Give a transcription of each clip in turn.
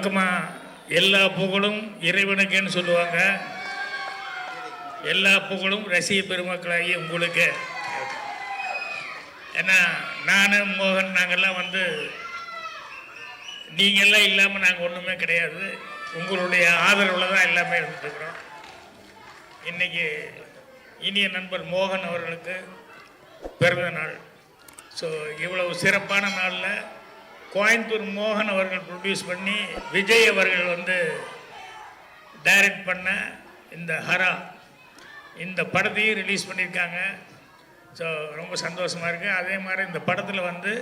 வழக்கமாக எல்லா புகழும் இறைவனுக்குன்னு சொல்லுவாங்க. எல்லா புகழும் ரசிக பெருமக்களாகி உங்களுக்கு. ஏன்னா நானும் மோகன் நாங்கள்லாம் வந்து நீங்கள்லாம் இல்லாமல் நாங்கள் ஒன்றுமே கிடையாது. உங்களுடைய ஆதரவில் தான் எல்லாமே இருந்துட்டுருக்குறோம் இன்னைக்கு இனிய நண்பர் மோகன் அவர்களுக்கு பிறந்த நாள். ஸோ இவ்வளவு சிறப்பான நாளில் கோயம்புத்தூர் மோகன் அவர்கள் ப்ரொடியூஸ் பண்ணி விஜய் அவர்கள் வந்து டைரக்ட் பண்ண இந்த ஹரா. இந்த படத்தையும் ரிலீஸ் பண்ணியிருக்காங்க. ஸோ ரொம்ப சந்தோஷமாக இருக்குது அதே மாதிரி இந்த படத்தில் வந்து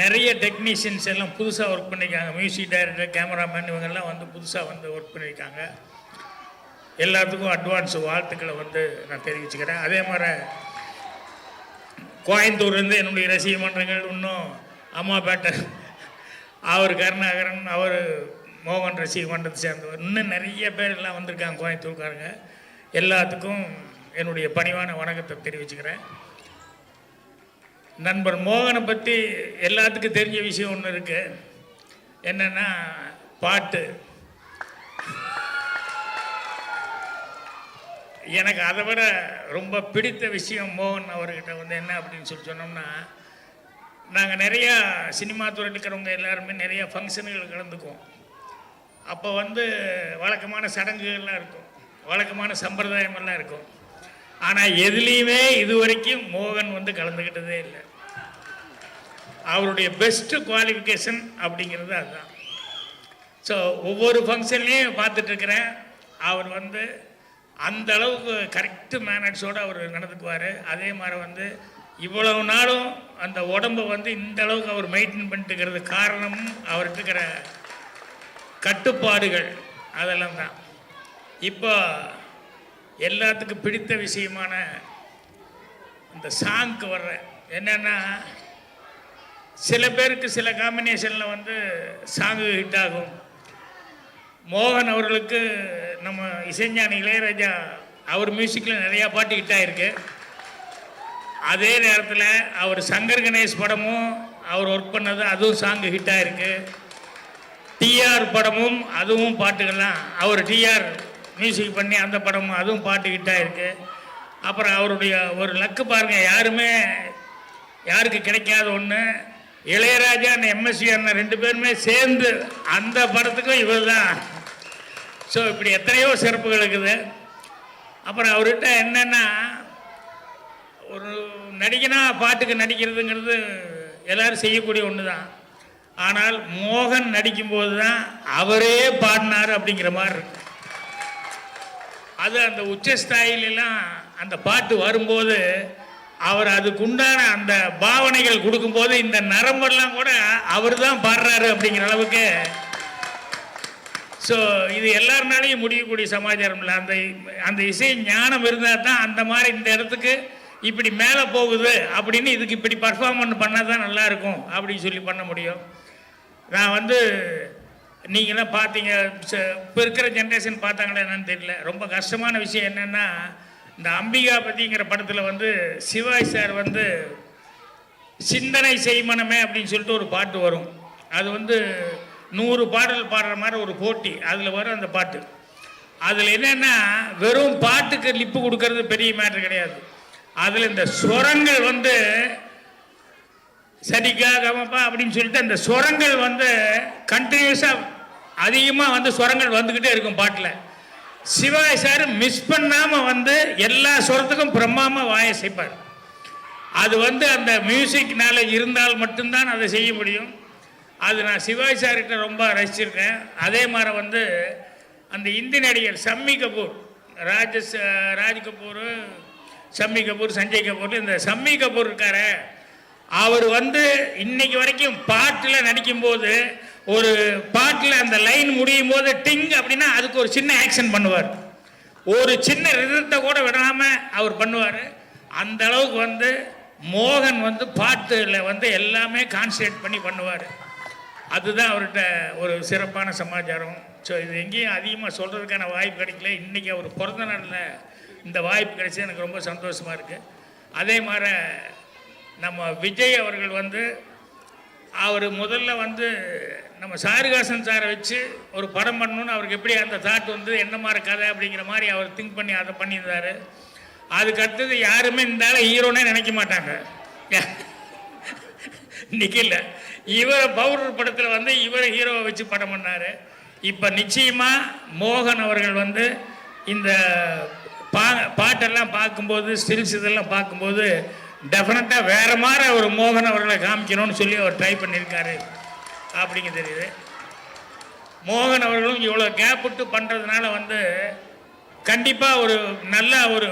நிறைய டெக்னீஷியன்ஸ் எல்லாம் புதுசாக ஒர்க் பண்ணியிருக்காங்க. மியூசிக் டைரக்டர் கேமராமேன் இவங்கெல்லாம் வந்து புதுசாக வந்து ஒர்க் பண்ணியிருக்காங்க. எல்லாத்துக்கும் அட்வான்ஸ் வாழ்த்துக்களை வந்து நான் தெரிவிச்சுக்கிறேன். அதே மாதிரி கோயம்புத்தூர்லேருந்து என்னுடைய ரசிக மன்றங்கள் இன்னும் அம்மாப்பேட்டை அவர் கருணாகரன் அவர் மோகன் ரசிக மன்றத்தை சேர்ந்தவர். இன்னும் நிறைய பேர் எல்லாம் வந்திருக்காங்க கோயம்புத்தூர்காரங்க. எல்லாத்துக்கும் என்னுடைய பணிவான வணக்கத்தை தெரிவிச்சுக்கிறேன். நண்பர் மோகனை பற்றி எல்லாத்துக்கும் தெரிஞ்ச விஷயம் ஒன்று இருக்குது என்னென்னா பாட்டு. எனக்கு அதை விட ரொம்ப பிடித்த விஷயம் மோகன் அவர்கிட்ட வந்து என்ன அப்படின்னு சொல்லி சொன்னோம்னா நாங்கள் நிறையா சினிமா துறையில் இருக்கிறவங்க எல்லாருமே நிறையா ஃபங்க்ஷனுகள் கலந்துக்குவோம். அப்போ வந்து வழக்கமான சடங்குகள்லாம் இருக்கும். வழக்கமான சம்பிரதாயமெல்லாம் இருக்கும். ஆனால் எதுலேயுமே இது வரைக்கும் மோகன் வந்து கலந்துக்கிட்டதே இல்லை. அவருடைய பெஸ்ட்டு குவாலிஃபிகேஷன் அப்படிங்கிறது அதுதான். ஸோ ஒவ்வொரு ஃபங்க்ஷன்லேயும் பார்த்துட்ருக்கிறேன் அவர் வந்து அந்த அளவுக்கு கரெக்டு மேனட்ஸோடு அவர் நடந்துக்குவார். அதே மாதிரி வந்து இவ்வளவு நாளும் அந்த உடம்பை வந்து இந்த அளவுக்கு அவர் மெயின்டைன் பண்ணிட்டுக்கிறது காரணமும் அவர்கிட்ட இருக்கிற கட்டுப்பாடுகள். அதெல்லாம் தான். இப்போ எல்லாத்துக்கும் பிடித்த விஷயமான இந்த சாங்க்கு வர்ற என்னென்னா சில பேருக்கு சில காம்பினேஷனில் வந்து சாங்கு ஹிட் ஆகும். மோகன் அவர்களுக்கு நம்ம இசைஞானி இளையராஜா அவர் மியூசிக்கில் நிறையா பாட்டு ஹிட் ஆகிருக்கு அதே நேரத்தில் அவர் சங்கர் கணேஷ் படமும் அவர் ஒர்க் பண்ணது அதுவும் சாங்கு ஹிட் இருக்குது டிஆர் படமும் அதுவும் பாட்டுகள்லாம். அவர் டிஆர் மியூசிக் பண்ணி அந்த படமும் அதுவும் பாட்டு ஹிட் ஆகிருக்கு அப்புறம் அவருடைய ஒரு லக்கு பாருங்கள் யாருமே யாருக்கு கிடைக்காத ஒன்று இளையராஜா அண்ணன் எம்எஸ்வி அண்ணன் ரெண்டு பேருமே சேர்ந்து அந்த படத்துக்கும் இவர் தான் ஸோ இப்படி எத்தனையோ சிறப்புகள் இருக்குது. அப்புறம் அவர்கிட்ட என்னென்னா ஒரு நடிகனா பாட்டுக்கு நடிக்கிறதுங்கிறது எல்லாரும் செய்யக்கூடிய ஒன்று தான் ஆனால் மோகன் நடிக்கும்போது தான் அவரே பாடினார் அப்படிங்கிற மாதிரி இருக்கு. அது அந்த உச்சஸ்தாயிலெல்லாம் அந்த பாட்டு வரும்போது அவர் அதுக்குண்டான அந்த பாவனைகள் கொடுக்கும்போது இந்த நரம்பெல்லாம் கூட அவர் தான் பாடுறாரு அப்படிங்கிற அளவுக்கு ஸோ இது எல்லாருனாலையும் முடியக்கூடிய சமாச்சாரம் இல்லை. அந்த அந்த இசை ஞானம் இருந்தால் தான் அந்த மாதிரி இந்த இடத்துக்கு இப்படி மேலே போகுது அப்படின்னு இதுக்கு இப்படி பர்ஃபார்மன்ஸ் பண்ணால் தான் நல்லாயிருக்கும் அப்படின்னு சொல்லி பண்ண முடியும். நான் வந்து நீங்களாம் பார்த்தீங்க இப்போ இருக்கிற ஜென்ரேஷன் பார்த்தாங்களா என்னன்னு தெரியல. ரொம்ப கஷ்டமான விஷயம் என்னென்னா இந்த அம்பிகா பற்றிங்கிற படத்தில் வந்து சிவாஜி சார் வந்து சிந்தனை செய்மனமே அப்படின்னு சொல்லிட்டு ஒரு பாட்டு வரும். அது வந்து நூறு பாடல் பாடுற மாதிரி ஒரு போட்டி அதில் வரும் அந்த பாட்டு. அதில் என்னென்னா வெறும் பாட்டுக்கு லிப்பு கொடுக்கறது பெரிய மேட்ரு கிடையாது. அதில் இந்த ஸ்வரங்கள் வந்து சரிக்கா கமப்பா அப்படின்னு சொல்லிட்டு அந்த சுரங்கள் வந்து கண்டினியூஸாக அதிகமாக வந்து ஸ்வரங்கள் வந்துக்கிட்டே இருக்கும் பாட்டில். சிவாஜி சார் மிஸ் பண்ணாமல் வந்து எல்லா சுரத்துக்கும் பிரம்மாமல் வாயை செய்ப்பார் அது வந்து அந்த மியூசிக் நாலேஜ் இருந்தால் மட்டும்தான் அதை செய்ய முடியும். அது நான் சிவாஜி சார்கிட்ட ரொம்ப ரசிச்சிருக்கேன். அதே மாதிரி வந்து அந்த இந்தி நடிகர் சம்மி கபூர் ராஜஸ் ராஜ் கபூர் சம்மி கபூர் சஞ்சய் கபூர் இந்த சம்மி கபூர் இருக்காரு அவர் வந்து இன்னைக்கு வரைக்கும் பாட்டில் நடிக்கும்போது ஒரு பாட்டில் அந்த லைன் முடியும் போது டிங் அப்படின்னா அதுக்கு ஒரு சின்ன ஆக்ஷன் பண்ணுவார். ஒரு சின்ன ரிதத்தை கூட விடாமல் அவர் பண்ணுவார். அந்த அளவுக்கு வந்து மோகன் வந்து பாட்டில் வந்து எல்லாமே கான்சன்ட்ரேட் பண்ணி பண்ணுவார். அதுதான் அவர்கிட்ட ஒரு சிறப்பான சமாச்சாரம். ஸோ இது எங்கேயும் அதிகமாக சொல்கிறதுக்கான வாய்ப்பு கிடைக்கல. இன்றைக்கி அவர் பிறந்த நாளில் இந்த வாய்ப்பு கிடைச்சது எனக்கு ரொம்ப சந்தோஷமாக இருக்குது அதே மாதிரி நம்ம விஜய் அவர்கள் வந்து அவர் முதல்ல வந்து நம்ம சாருகாசன் சாரை வச்சு ஒரு படம் பண்ணணும்னு அவருக்கு எப்படி அந்த தாட் வந்து என்ன மாதிரி கதை அப்படிங்கிற மாதிரி அவர் திங்க் பண்ணி அதை பண்ணியிருந்தார். அதுக்கு அடுத்தது யாருமே இந்த ஆளை ஹீரோனே நினைக்க மாட்டாங்க. நிக்கல. இவரை பவுடர் படத்தில் வந்து இவரை ஹீரோவை வச்சு படம் பண்ணார். இப்போ நிச்சயமாக மோகன் அவர்கள் வந்து இந்த பா பாட்டெல்லாம் பார்க்கும்போது ஸ்டில்ஸ் இதெல்லாம் பார்க்கும்போது டெஃபினட்டாக வேறு மாதிரி ஒரு மோகன் அவர்களை காமிக்கணும்னு சொல்லி அவர் ட்ரை பண்ணியிருக்காரு. அப்படிங்க தெரியுது. மோகன் அவர்களும் இவ்வளோ கேப் விட்டு பண்ணுறதுனால வந்து கண்டிப்பாக ஒரு நல்ல ஒரு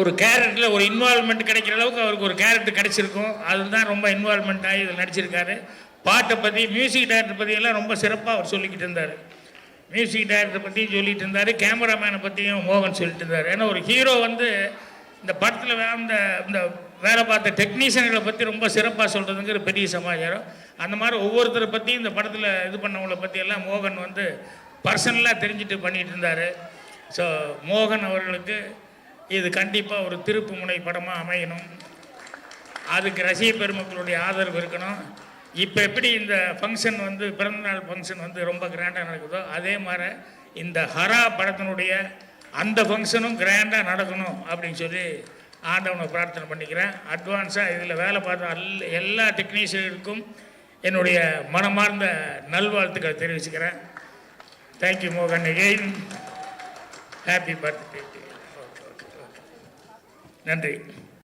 ஒரு கேரக்டரில் ஒரு இன்வால்மெண்ட் கிடைக்கிற அளவுக்கு அவருக்கு ஒரு கேரக்டர் கிடச்சிருக்கும். அதுதான் ரொம்ப இன்வால்மெண்ட் ஆகி இதில் நடிச்சிருக்காரு. பாட்டை பற்றி மியூசிக் டேரக்டர் பற்றியெல்லாம் ரொம்ப சிறப்பாக அவர் சொல்லிக்கிட்டு இருந்தார். மியூசிக் டைரக்டர் பற்றியும் சொல்லிட்டு இருந்தார் கேமராமேனை பற்றியும் மோகன் சொல்லிட்டு இருந்தார். ஏன்னா ஒரு ஹீரோ வந்து இந்த படத்தில் அந்த இந்த வேலை பார்த்த டெக்னீஷியன்களை பற்றி ரொம்ப சிறப்பாக சொல்கிறதுங்கிற பெரிய சமாச்சாரம். அந்த மாதிரி ஒவ்வொருத்தரை பற்றியும் இந்த படத்தில் இது பண்ணவங்கள பற்றியெல்லாம் மோகன் வந்து பர்சனலாக தெரிஞ்சுட்டு பண்ணிட்டு இருந்தார். ஸோ மோகன் அவர்களுக்கு இது கண்டிப்பாக ஒரு திருப்பு முனை படமாக அமையணும். அதுக்கு ரசிக பெருமக்களுடைய ஆதரவு இருக்கணும். இப்போ எப்படி இந்த ஃபங்க்ஷன் வந்து பிறந்தநாள் ஃபங்க்ஷன் வந்து ரொம்ப கிராண்டாக நடக்குதோ அதே மாதிரி இந்த ஹரா படத்தினுடைய அந்த ஃபங்க்ஷனும் கிராண்டாக நடக்கணும் அப்படின்னு சொல்லி ஆண்டவனை பிரார்த்தனை பண்ணிக்கிறேன். அட்வான்ஸாக இதில் வேலை பார்த்த எல்லா டெக்னீஷியனுக்கும் என்னுடைய மனமார்ந்த நல்வாழ்த்துக்களை தெரிவிச்சுக்கிறேன். தேங்க்யூ மோகன் again happy birthday okay okay okay நன்றி.